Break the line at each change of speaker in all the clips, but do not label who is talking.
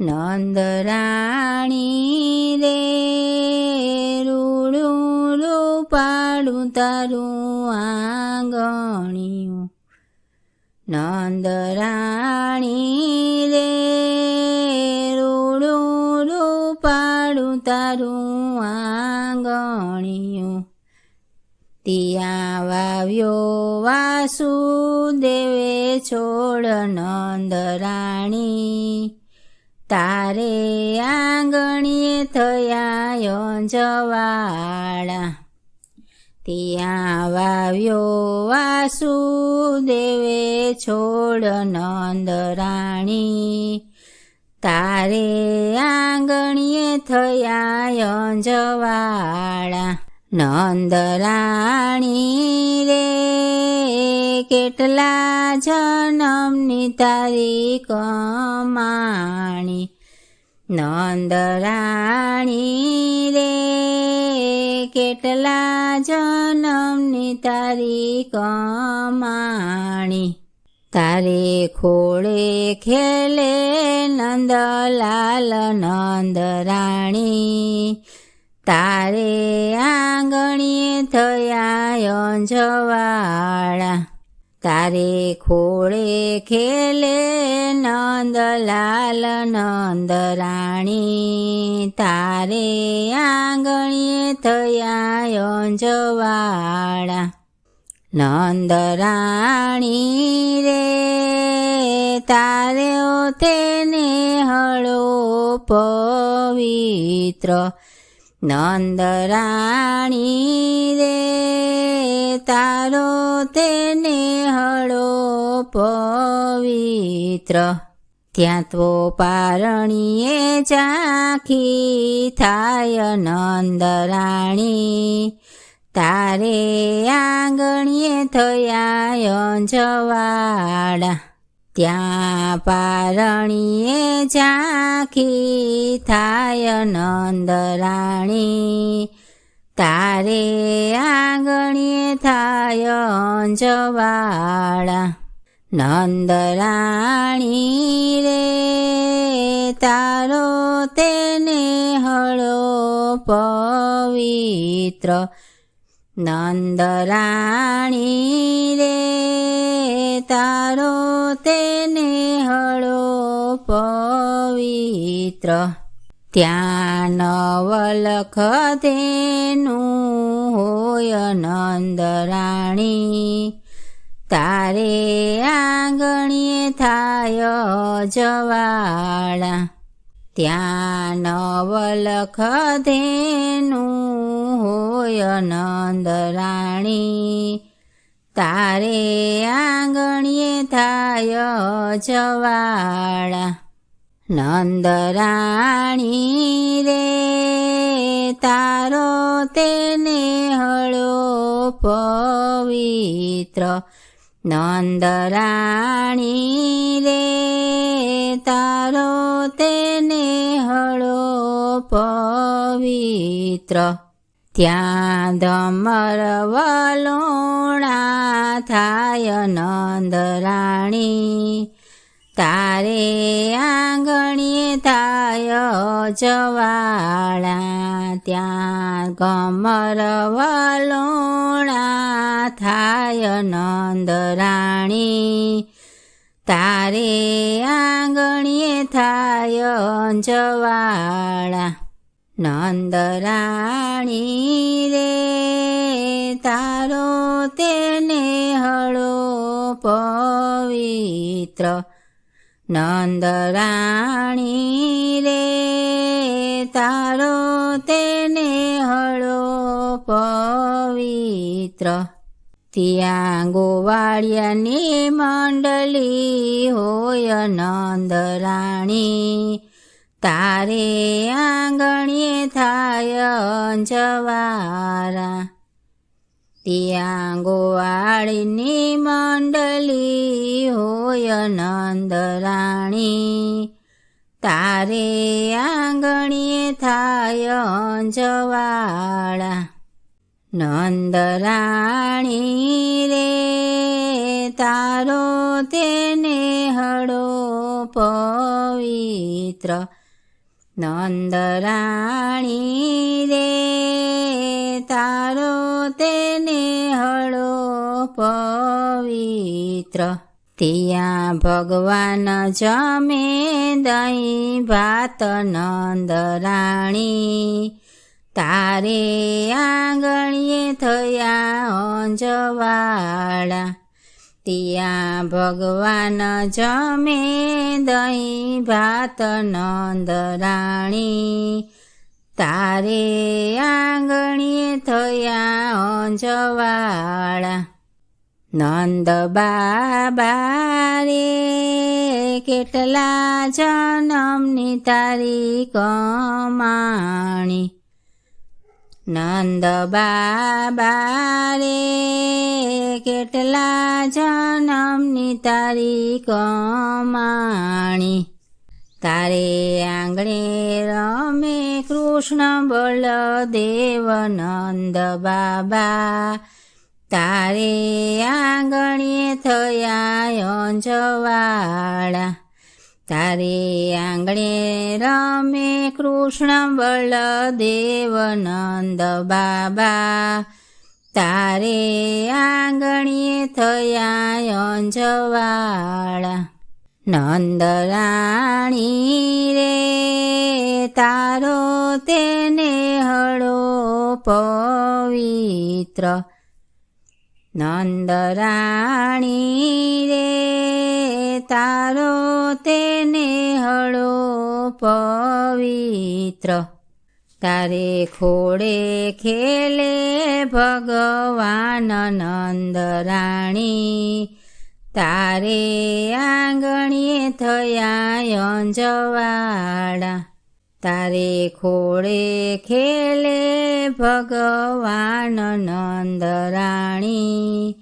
નંદરાણી રે, રૂડું પાડું તારું આંગણિયું. નંદરાણી રે, રૂડું પાડું તારું આંગણિયું. ત્યાં વાવ્યો વાસુદેવે છોડ નંદરાણી તારે આંગણીએ થયા જવાળા. ત્યાં વાવ્યો વાસુદેવે છોડ નંદરાણી. તારે આંગણીએ થયા જવાળા. નંદરાણી રે કેટલા જન્મની તારી કમાણી નંદરાણી રે, કેટલા જન્મની તારી કમાણી તારે ખોળે ખેલે નંદલાલ નંદરાણી. તારે આંગણીએ થયા યંજવાળા. તારે ખોળે ખેલે નંદલાલ નંદરાણી તારે આંગણીએ થયા યંજવાળા નંદરાણી રે, તારે તેને હળો પવિત્ર. નંદરાણી રે, તારો તેને હળો પવિત્ર. ત્યાં તો પારણીએ ચાખી થાય નંદરાણી. તારે આંગણીએ થયા જવાડા ત્યાં પારણીએ ઝાંખી થાય નંદરાણી. તારે આંગણીએ થાય અંજવાળા. નંદરાણી રે, તારો તેને હળો પવિત્ર. નંદરાણી રે, તારો તેને હળો પવિત્ર. ત્યાં નવલખ તેનું હોય નંદરાણી તારે આંગણીએ થાય જવાળા. ત્યાં નવલખ તેનું હોય નંદરાણી તારે આંગણીએ થાય જવાળા. નંદરાણી રે, તારો તેને હળો પવિત્ર. નંદરાણી રે, તારો તેને હળો પવિત્ર. ત્યાં દમર વલોણા થાય નંદરાણી. તારે આંગણીએ થાય જવાળા, ત્યાં ગમર વલોણા થાય નંદરાણી. તારે આંગણીએ થાય જવાળા, નંદરાણી રે. તારો તેને હળો પવિત્ર નંદરાણી રે તારો તેને હળો પવિત્ર. ત્યાં ગોવાળિયાની મંડળી હોય નંદરાણી. તારે આંગણીએ થાય જવારા. ત્યાં ગોવાળીની મંડળી હોય નંદરાણી તારે આંગણીએ થાય જવાળા નંદરાણી રે, તારો તેને હડો પવિત્ર. નંદરાણી રે તારો તેને હળો પવિત્ર. ત્યાં ભગવાન જમે દહીં ભાત નંદરાણી તારે આંગણીએ થયા અંજવાળા. ત્યાં ભગવાન જમે દહીં ભાત નંદરાણી તારે આંગણીએ થયા અંજવાળા નંદ બાબા રે, કેટલા જન્મની તારી કમાણી નંદ બાબા રે, કેટલા જન્મની તારી કમાણી તારે આંગણે રમે કૃષ્ણ બળદેવ નંદ બાબા. તારે આંગણે થયા અંજવાળા તારે આંગણે રમે કૃષ્ણ બળદેવ નંદ બાબા. તારે આંગણીએ થયા અંજવાળા નંદરાણી રે તારો તેને હળો પવિત્ર. નંદરાણી રે તારો તેને હળો પવિત્ર. તારે ખોડે ખેલે ભગવાન નંદરાણી. તારે આંગણીએ થયા અંજવાડા તારે ખોળે ખેલે ભગવાન નંદરાણી.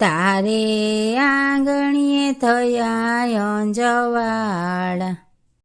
તારે આંગણીએ થયા અંજવાળા.